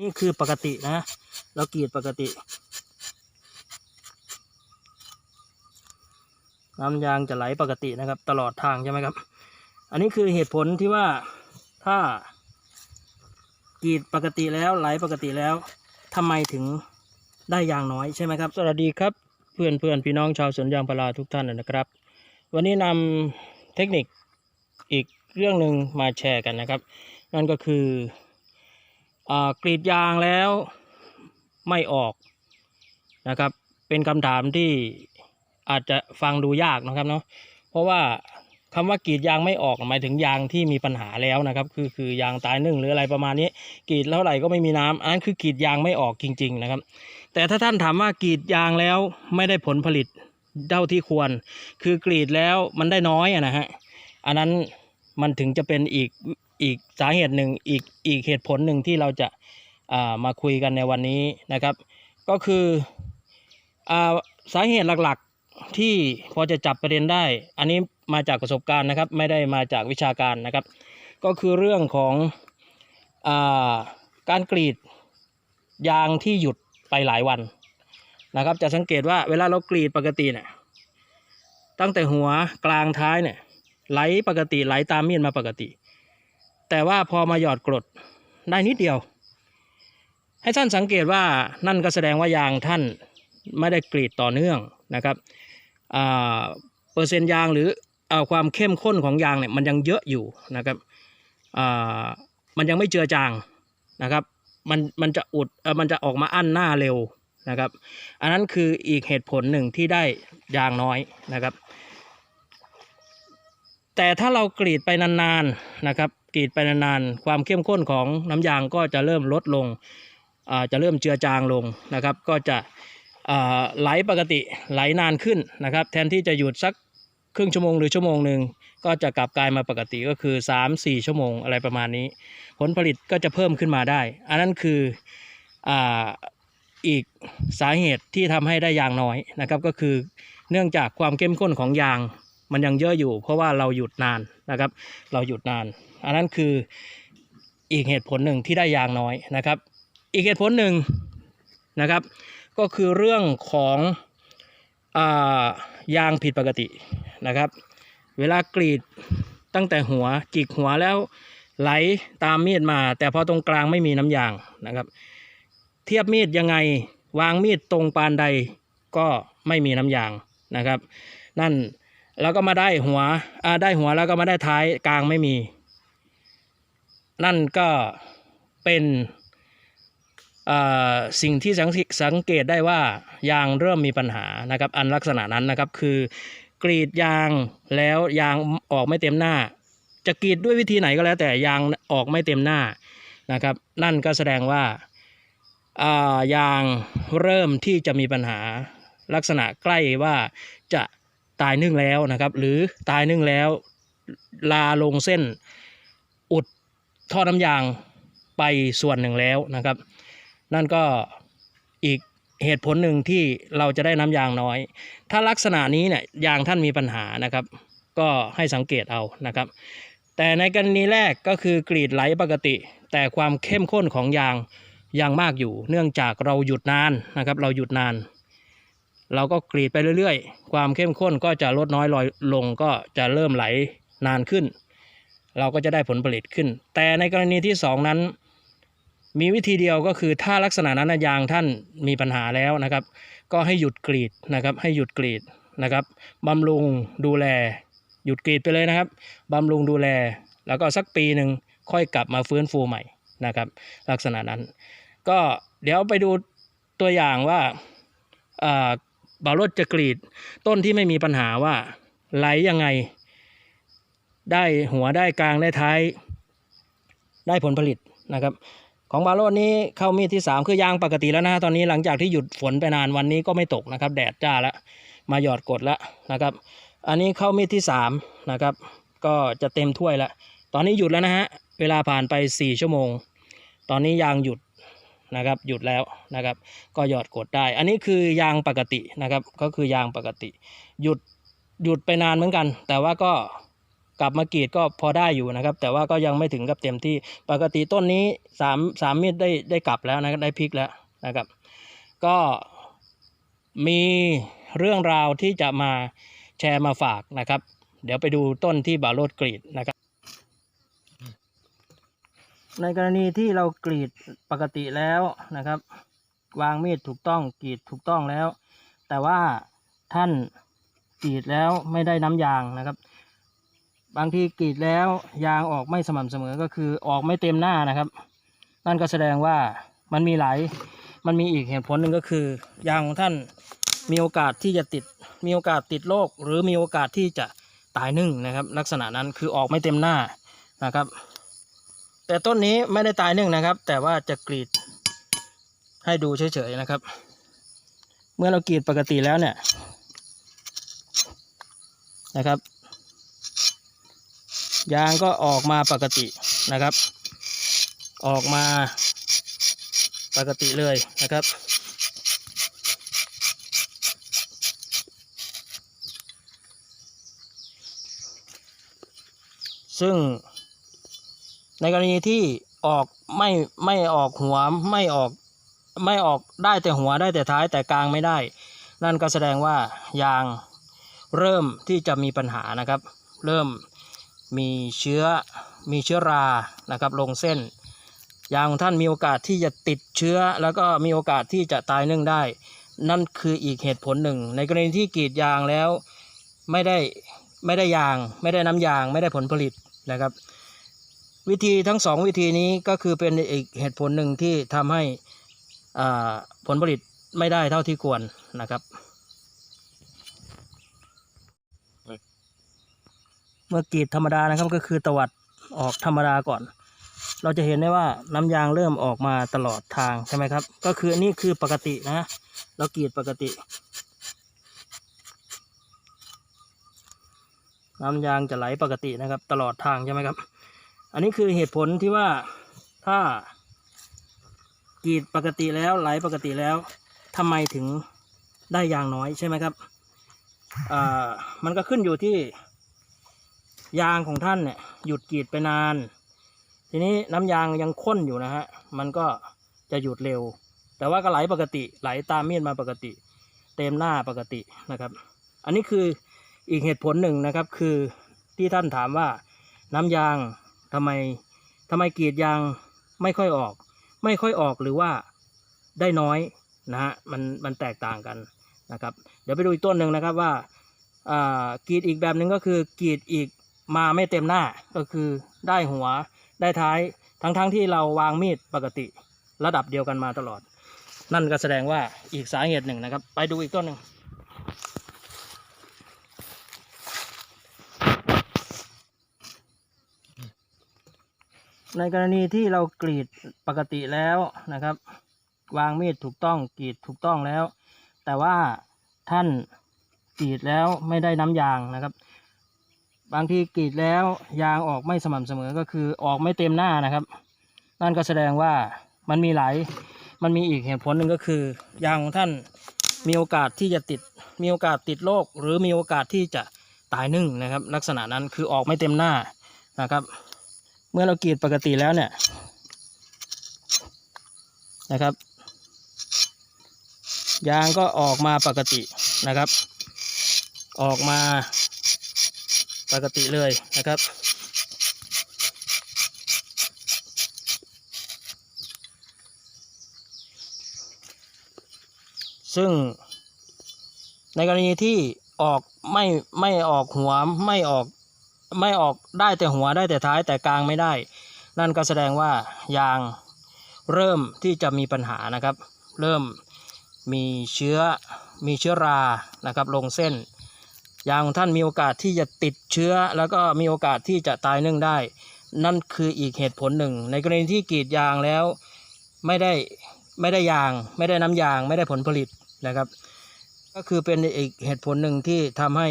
นี่คือปกตินะ เรากรีดปกติ น้ำยางจะไหลปกตินะครับ ตลอดทางใช่ไหมครับ อันนี้คือเหตุผลที่ว่าถ้ากรีดปกติแล้วไหลปกติแล้วทำไมถึงได้ยางน้อยใช่ไหมครับ สวัสดีครับเพื่อนเพื่อนพี่น้องชาวสวนยางพาราทุกท่านนะครับ วันนี้นำเทคนิคอีกเรื่องหนึ่งมาแชร์กันนะครับ นั่นก็คือ กรีดยางแล้วไม่ออกนะครับ เป็นคำถามที่อาจจะฟังดูยากนะครับเนาะเพราะว่าคำว่ากรีดยางไม่ออกหมายถึงยางที่มีปัญหาแล้วนะครับ คือคือยางตายนึ่งหรืออะไรประมาณนี้กรีดแล้วไหร่ก็ไม่มีน้ำอันนั้นคือกรีดยางไม่ออกจริง ๆนะครับ แต่ถ้าท่านถามว่ากรีดยางแล้วไม่ได้ผลผลิตเท่าที่ควร คือกรีดแล้วมันได้น้อยอะนะฮะอันนั้นมันถึงจะเป็นอีก อีกสาเหตุหนึ่งอีกอีกเหตุผลหนึ่งที่เราจะามาคุยกันในวันนี้นะครับ ก็คืออสาเหตุหลักๆที่พอจะจับประเด็นได้ อันนี้มาจากประสบการณ์นะครับ ไม่ได้มาจากวิชาการนะครับ ก็คือเรื่องของอาการกรีดยางที่หยุดไปหลายวันนะครับ จะสังเกตว่าเวลาเรากรีดปกติเนี่ยตั้งแต่หัวกลางท้ายเนี่ยไหลปกติไหลตามมีดมาปกติ แต่ว่าพอมาหยอดกรดได้นิดเดียว ให้ท่านสังเกตว่านั่นก็แสดงว่ายางท่านไม่ได้กรีดต่อเนื่องนะครับอ่าเปอร์เซ็นต์ยางหรืออความเข้มข้นของยางเนี่ยมันยังเยอะอยู่นะครับอ่ามันยังไม่เจือจางนะครับ มันมันจะอุดเออมันจะออกมาอั้นหน้าเร็วนะครับ อันนั้นคืออีกเหตุผลหนึ่งที่ได้ยางน้อยนะครับ แต่ถ้าเรากรีดไปนานๆนะครับ กรีดไปนานๆ ความเข้มข้นของน้ำยางก็จะเริ่มลดลงจะเริ่มเจือจางลงนะครับ ก็จะไหลปกติไหลนานขึ้นนะครับ แทนที่จะหยุดสักครึ่งชั่วโมงหรือชั่วโมงหนึ่งก็จะกลับกลายมาปกติก็คือ 3-4 ชั่วโมงอะไรประมาณนี้ ผลผลิตก็จะเพิ่มขึ้นมาได้ อันนั้นคือออีกสาเหตุที่ทำให้ได้ยางน้อยนะครับ ก็คือเนื่องจากความเข้มข้นของยาง มันยังเยอะอยู่ เพราะว่าเราหยุดนานนะครับ เราหยุดนาน อันนั้นคืออีกเหตุผลหนึ่งที่ได้ยางน้อยนะครับ อีกเหตุผลหนึ่งนะครับ ก็คือเรื่องของอายางผิดปกตินะครับ เวลากรีดตั้งแต่หัวจิกหัวแล้วไหลตามมีดมา แต่พอตรงกลางไม่มีน้ำยางนะครับ เทียบมีดยังไงวางมีดตรงปานใดก็ไม่มีน้ำยางนะครับ นั่น แล้วก็มาได้หัวอ่าได้หัวแล้วก็มาได้ท้ายกลางไม่มี นั่นก็เป็นสิ่งที่สังสังเกตได้ว่ายางเริ่มมีปัญหานะครับอันลักษณะนั้นนะครับคือกรีดยางแล้วยางออกไม่เต็มหน้า จะกรีดด้วยวิธีไหนก็แล้ว แต่ยางออกไม่เต็มหน้านะครับ นั่นก็แสดงว่าอ่ายางเริ่มที่จะมีปัญหาลักษณะใกล้ว่าจะ ตายนึ่งแล้วนะครับ หรือตายนึ่งแล้ว ลาลงเส้นอุดท่อน้ำยางไปส่วนหนึ่งแล้วนะครับ นั่นก็อีกเหตุผลหนึ่งที่เราจะได้น้ำยางน้อย ถ้าลักษณะนี้เนี่ยยางท่านมีปัญหานะครับ ก็ให้สังเกตเอานะครับ แต่ในกรณีแรกก็คือกรีดไหลปกติ แต่ความเข้มข้นของยางยังมากอยู่ เนื่องจากเราหยุดนานนะครับ เราหยุดนาน เราก็กรีดไปเรื่อยๆ ความเข้มข้นก็จะลดน้อยลอยลงก็จะเริ่มไหลนานขึ้น เราก็จะได้ผลผลิตขึ้น แต่ในกรณีที่สองนั้น มีวิธีเดียวก็คือถ้าลักษณะนั้นยางท่านมีปัญหาแล้วนะครับ ก็ให้หยุดกรีดนะครับ ให้หยุดกรีดนะครับบำรุงดูแล หยุดกรีดไปเลยนะครับบำรุงดูแล แล้วก็สักปีหนึ่งค่อยกลับมาฟื้นฟูใหม่นะครับ ลักษณะนั้น ก็เดี๋ยวไปดูตัวอย่างว่า อ่าบารถจะกรีด ต้นที่ไม่มีปัญหาว่าไหลยังไง ได้หัวได้กลางได้ท้าย ได้ผลผลิตนะครับ ของบาโรดนี้เข้ามีดที่ 3 คือยางปกติแล้วนะตอนนี้หลังจากที่หยุดฝนไปนานวันนี้ก็ไม่ตกนะครับ แดดจ้าแล้วมาหยอดกดแล้วนะครับ อันนี้เข้ามีดที่3นะครับ ก็จะเต็มถ้วยแล้วตอนนี้หยุดแล้วนะฮะเวลาผ่านไป 4 ชั่วโมง ตอนนี้ยางหยุด นะครับหยุดแล้วนะครับ ก็หยอดกดได้ อันนี้คือยางปกตินะครับก็คือยางปกติ หยุดหยุดไปนานเหมือนกัน แต่ว่าก็กลับมากรีดก็พอได้อยู่นะครับ แต่ว่าก็ยังไม่ถึงกับเต็มที่ปกติต้นนี้สามสามมีดได้ได้กลับแล้วนะได้พลิกแล้วนะครับ ก็มีเรื่องราวที่จะมาแชร์มาฝากนะครับ เดี๋ยวไปดูต้นที่บาโรดกรีดนะครับ ในกรณีที่เรากรีดปกติแล้วนะครับ วางมีดถูกต้องกรีดถูกต้องแล้ว แต่ว่าท่านกรีดแล้วไม่ได้น้ำยางนะครับ บางทีกรีดแล้วยางออกไม่สม่ำเสมอก็คือออกไม่เต็มหน้านะครับ นั่นก็แสดงว่ามันมีหลายมันมีอีกเหตุผลหนึ่งก็คือ ยางของท่านมีโอกาสที่จะติดมีโอกาสติดโรคหรือมีโอกาสที่จะตายนึ่งนะครับ ลักษณะนั้นคือออกไม่เต็มหน้านะครับ แต่ต้นนี้ไม่ได้ตายนึ่งนะครับ แต่ว่าจะกรีด ให้ดูเฉยๆนะครับ เมื่อเรากรีดปกติแล้วเนี่ยนะครับ ยางก็ออกมาปกตินะครับ ออกมาปกติเลยนะครับซึ่ง ในกรณีที่ออกไม่ไม่ออกหัวไม่ออกไม่ออกได้แต่หัวได้แต่ท้ายแต่กลางไม่ได้ นั่นก็แสดงว่ายางเริ่มที่จะมีปัญหานะครับ เริ่มมีเชื้อมีเชื้อรานะครับลงเส้น ยางของท่านมีโอกาสที่จะติดเชื้อ แล้วก็มีโอกาสที่จะตายเนึ่องได้ นั่นคืออีกเหตุผลหนึ่ง ในกรณีที่กรีดยางแล้วไม่ได้ไม่ได้ยาง ไม่ได้น้ำยาง ไม่ได้ผลผลิตนะครับ วิธีทั้งสองวิธีนี้ก็คือเป็นอีกเหตุผลหนึ่งที่ทำให้ผลผลิตไม่ได้เท่าที่ควรนะครับ เมื่อกรีดธรรมดานะครับก็คือตวัดออกธรรมดาก่อน เราจะเห็นได้ว่าน้ำยางเริ่มออกมาตลอดทางใช่ไหมครับ ก็คือนนี้คือปกตินะ เรากรีดปกติ น้ำยางจะไหลปกตินะครับ ตลอดทางใช่ไหมครับ อันนี้คือเหตุผลที่ว่าถ้ากรีดปกติแล้วไหลปกติแล้วทำไมถึงได้ยางน้อยใช่ไหมครับอ่ามันก็ขึ้นอยู่ที่ ยางของท่านเนี่ยหยุดกรีดไปนาน ทีนี้น้ำยางยังข้นอยู่นะฮะมันก็จะหยุดเร็ว แต่ว่าก็ไหลปกติไหลตามมีดมาปกติ เต็มหน้าปกตินะครับ อันนี้คืออีกเหตุผลหนึ่งนะครับคือที่ท่านถามว่าน้ำยาง ทำไมทำไมกรีดยางไม่ค่อยออก ไม่ค่อยออกหรือว่าได้น้อยนะฮะมันมันแตกต่างกันนะครับ เดี๋ยวไปดูอีกต้นหนึ่งนะครับว่าอ่ากรีดอีกแบบหนึ่งก็คือกรีดอีกมาไม่เต็มหน้าก็คือได้หัวได้ท้ายทั้งๆทที่เราวางมีดปกติระดับเดียวกันมาตลอด นั่นก็แสดงว่าอีกสาเหตุหนึ่งนะครับ ไปดูอีกต้นหนึ่ง ในกรณีที่เรากรีดปกติแล้วนะครับ วางมีดถูกต้องกรีดถูกต้องแล้ว แต่ว่าท่านกรีดแล้วไม่ได้น้ำยางนะครับ บางทีกรีดแล้วยางออกไม่สม่ำเสมอก็คือออกไม่เต็มหน้านะครับ นั่นก็แสดงว่ามันมีหลายมันมีอีกเหตุผลหนึ่งก็คือยางของท่านมีโอกาสที่จะติดมีโอกาสติดโรคหรือมีโอกาสที่จะตายนึ่งนะครับ ลักษณะนั้นคือออกไม่เต็มหน้านะครับ เมื่อเรากรีดปกติแล้วเนี่ยนะครับ ยางก็ออกมาปกตินะครับ ออกมาปกติเลยนะครับ ซึ่งในกรณีที่ออกไม่ไม่ออกหัวไม่ออก ไม่ออกได้แต่หัวได้แต่ท้ายแต่กลางไม่ได้ นั่นก็แสดงว่ายางเริ่มที่จะมีปัญหานะครับ เริ่มมีเชื้อมีเชื้อรานะครับ ลงเส้น ยางของท่านมีโอกาสที่จะติดเชื้อ แล้วก็มีโอกาสที่จะตายเนึ่องได้ นั่นคืออีกเหตุผลหนึ่ง ในกรณีที่กรีดยางแล้วไม่ได้ไม่ได้ยางไม่ได้น้ำยางไม่ได้ผลผลิตนะครับ ก็คือเป็นอีกเหตุผลหนึ่งที่ทำให้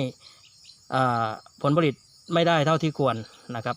อ่าผลผลิต ไม่ได้เท่าที่ควรนะครับ